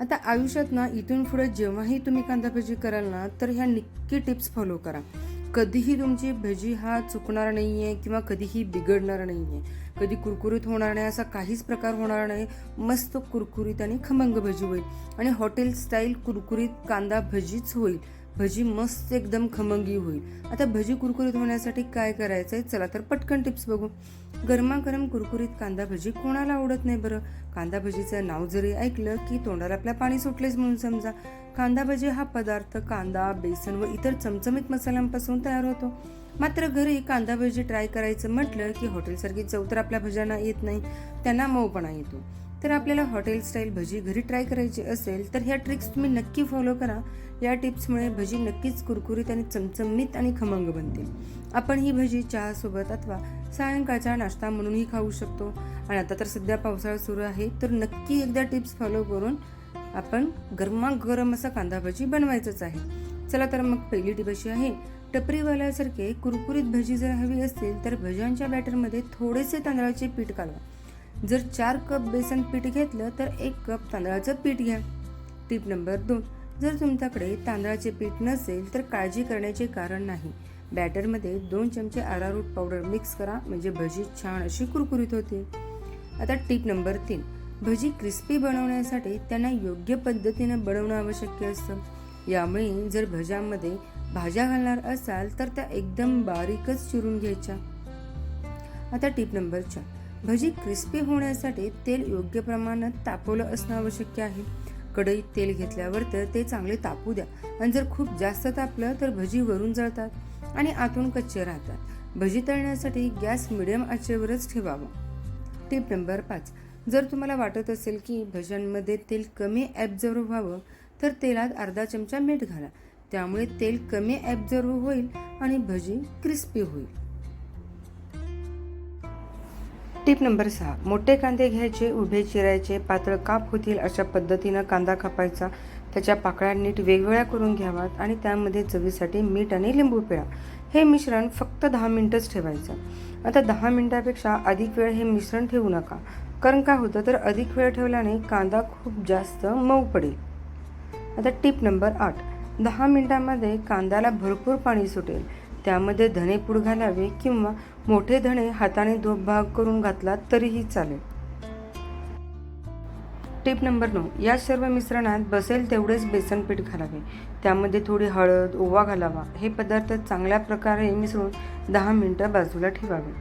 आता आयुष्यात ना इथून पुढे जेव्हाही तुम्ही कांदा भजी कराल ना तर ह्या नक्की टिप्स फॉलो करा. कधीही तुमची भजी हा चुकणार नाही आहे किंवा कधीही बिघडणार नाही आहे कधी कुरकुरीत होणार नाही असा काहीच प्रकार होणार नाही. मस्त कुरकुरीत आणि खमंग भजी होईल. आणि हॉटेल स्टाईल कुरकुरीत कांदा भजीच होईल. भजी मस्त एकदम खमंगी होईल. आता भजी कुरकुरीत होण्यासाठी काय करायचं आहे चला तर पटकन टिप्स बघू. गरमागरम कुरकुरीत कांदा भजी कोणाला आवडत नाही बरं? कांदा भजीचं नाव जरी ऐकलं की तोंडाला आपल्या पाणी सुटलेच म्हणून समजा. कांदा भजी हा पदार्थ कांदा बेसन व इतर चमचमीत मसाल्यांपासून तयार होतो. मात्र घरी कांदा भजी ट्राय करायचं म्हटलं की हॉटेलसारखी चव तर आपल्या भज्यांना येत नाही. त्यांना मऊपणा येतो. तर आपल्याला हॉटेल स्टाईल भजी घरी ट्राय करायची असेल तर ह्या ट्रिक्स तुम्ही नक्की फॉलो करा. या टिप्समुळे भजी नक्कीच कुरकुरीत आणि चमचमीत आणि खमंग बनते आपण ही भजी चहासोबत अथवा सायंकाळचा नाश्ता म्हणूनही खाऊ शकतो. आणि आता तर सध्या पावसाळा सुरू आहे तर नक्की एकदा टिप्स फॉलो करून आपण गरमागरम असा कांदा भजी बनवायचंच आहे. चला तर मग पहिली टिप अशी आहे टपरीवाल्यासारखे कुरकुरीत भजी जर हवी असतील तर भज्यांच्या बॅटरमध्ये थोडेसे तांदळाचे पीठ काढवा. जर चार कप बेसन पीठ घेतलं तर एक कप तांदळाचं पीठ घ्या. टिप नंबर दोन जर तुमच्याकडे तांदळाचे पीठ नसेल तर काळजी करण्याचे कारण नाही. बॅटरमध्ये दोन चमचे आरारूट पावडर मिक्स करा म्हणजे भजी छान अशी कुरकुरीत होते. आता टिप नंबर तीन. भजी क्रिस्पी बनवण्यासाठी त्यांना योग्य पद्धतीने बनवणं आवश्यक असतं. यामुळे जर भज्यांमध्ये भाज्या घालणार असाल तर त्या एकदम बारीकच चिरून घ्यायच्या. आता टिप नंबर चार. भजी क्रिस्पी होण्यासाठी तेल योग्य प्रमाणात तापवलं असणं आवश्यक आहे. कढईत तेल घेतल्यावर तर ते चांगले तापू द्या. आणि जर खूप जास्त तापलं तर भजी वरून जळतात आणि आतून कच्चे राहतात. भजी तळण्यासाठी गॅस मिडियम आचेवरच ठेवावा. टिप नंबर पाच. जर तुम्हाला वाटत असेल की भज्यांमध्ये तेल कमी ॲब्झर्व व्हावं तर तेलात अर्धा चमचा मीठ घाला. त्यामुळे तेल कमी ॲब्झर्व होईल आणि भजी क्रिस्पी होईल. टिप नंबर सहा. मोठे कांदे घ्यायचे उभे चिरायचे पातळ काप होतील अशा पद्धतीनं कांदा कापायचा त्याच्या पाकळ्या नीट वेगवेगळ्या करून घ्यावात आणि त्यामध्ये चवीसाठी मीठ आणि लिंबू पिळा. हे मिश्रण फक्त दहा मिनटंच ठेवायचं. आता दहा मिनटापेक्षा अधिक वेळ हे मिश्रण ठेवू नका. कारण काय होतं? तर अधिक वेळ ठेवल्याने कांदा खूप जास्त मऊ पडेल. आता टिप नंबर आठ. दहा मिनटामध्ये कांद्याला भरपूर पाणी सुटेल. त्यामध्ये धणेपूड घालावे किंवा मोठे धणे हाताने दोन भाग करून घातला तरीही चालेल. टिप नंबर नऊ. या सर्व मिश्रणात बसेल तेवढेच बेसन पीठ घालावे. त्यामध्ये थोडी हळद ओवा घालावा. हे पदार्थ चांगल्या प्रकारे मिसळून दहा मिनटं बाजूला ठेवावे.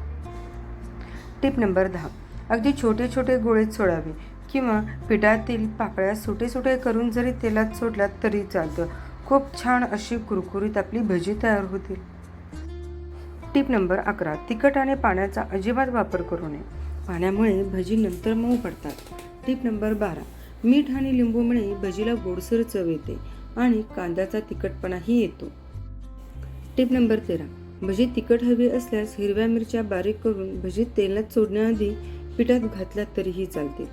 टिप नंबर दहा. अगदी छोटे छोटे गोळे सोडावे किंवा पिठातील पाकळ्या सुटे सुटे करून जरी तेलात सोडल्यात तरी चालतं. खूप छान अशी कुरकुरीत आपली भजी तयार होतील. टिप नंबर अकरा तिखट आणि पाण्याचा अजिबात वापर करू नये. पाण्यामुळे भजी नंतर मऊ पडतात. टिप नंबर बारा मीठ आणि लिंबूमुळे भजीला गोडसर चव येते आणि कांद्याचा तिखटपणाही येतो. टिप नंबर तेरा भजी तिखट हवी असल्यास हिरव्या मिरच्या बारीक करून भजी तेलात सोडण्याआधी पिठात घातल्या तरीही चालते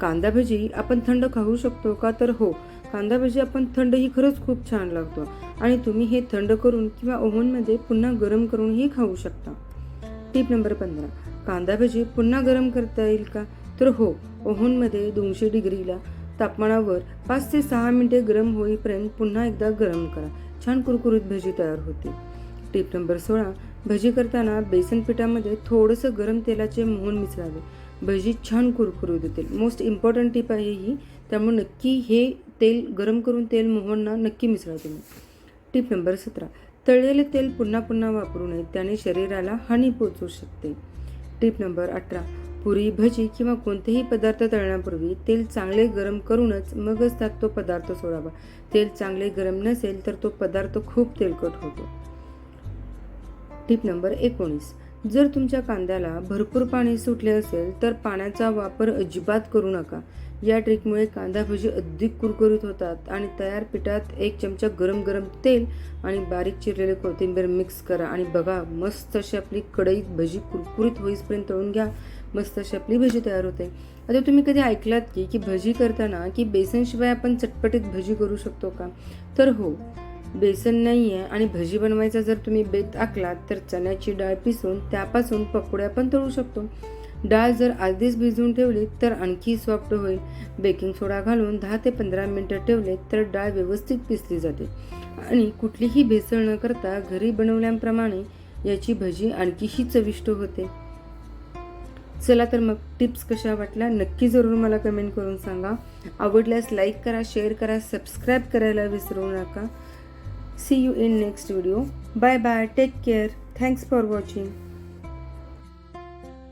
कांदा भजी आपण थंड खाऊ शकतो का तर हो कांदा भजी आपण थंड ही खरंच खूप छान लागतो. आणि तुम्ही हे थंड करून किंवा ओव्हनमध्ये पुन्हा गरम करूनही खाऊ शकता. टिप नंबर पंधरा. कांदा भजी पुन्हा गरम करता येईल का? तर हो ओव्हनमध्ये दोनशे डिग्रीला तापमानावर पाच ते सहा मिनिटे गरम होईपर्यंत पुन्हा एकदा गरम करा. छान कुरकुरीत भजी तयार होते टिप नंबर सोळा. भजी करताना बेसन पिठामध्ये थोडंसं गरम तेलाचे मोहन मिसळावे. भजी छान कुरकुरीत होतील. मोस्ट इम्पॉर्टंट टिप आहे ही त्यामुळे नक्की हे तेल गरम करून तेल मोहनना नक्की मिसळा तुम्ही. टिप नंबर सतरा. तळलेले तेल पुन्हा पुन्हा वापरू नये त्याने शरीराला हानी पोचू शकते. टिप नंबर अठरा. पुरी भजी किंवा कोणतेही पदार्थ तळण्यापूर्वी तेल चांगले गरम करूनच मगच त्यात तो पदार्थ सोडावा. तेल चांगले गरम नसेल तर तो पदार्थ खूप तेलकट होतो. टिप नंबर एकोणीस. जर तुमच्या कांद्याला भरपूर पाणी सुटले असेल तर पाण्याचा वापर अजिबात करू नका. या ट्रिकमुळे कांदा भजी अधिक कुरकुरीत होतात आणि तयार पिठात एक चमचा गरम गरम तेल आणि बारीक चिरलेले कोथिंबीर मिक्स करा आणि बघा मस्त अशी आपली कढईत भजी कुरकुरीत होईपर्यंत तळून घ्या. मस्त अशी आपली भजी तयार होते. आता तुम्ही कधी ऐकलात की की भजी करताना की बेसनशिवाय आपण चटपटीत भजी करू शकतो का? तर हो बेसन नाही आहे आणि भजी बनवायचा जर तुम्ही बेत आखलात तर चण्याची डाळ पिसून त्यापासून पकोड्या पण तळू शकतो. डाळ जर आधीच भिजवून ठेवली तर आणखी सॉफ्ट होईल. बेकिंग सोडा घालून दहा ते पंधरा मिनटं ठेवले तर डाळ व्यवस्थित पिसली जाते. आणि कुठलीही भेसळ न करता घरी बनवल्याप्रमाणे याची भजी आणखीही चविष्ट होते. चला तर मग टिप्स कशा वाटल्या नक्की जरूर मला कमेंट करून सांगा. आवडल्यास लाईक करा शेअर करा सबस्क्राईब करायला विसरू नका. See you in next video. Bye bye. Take care. Thanks for watching.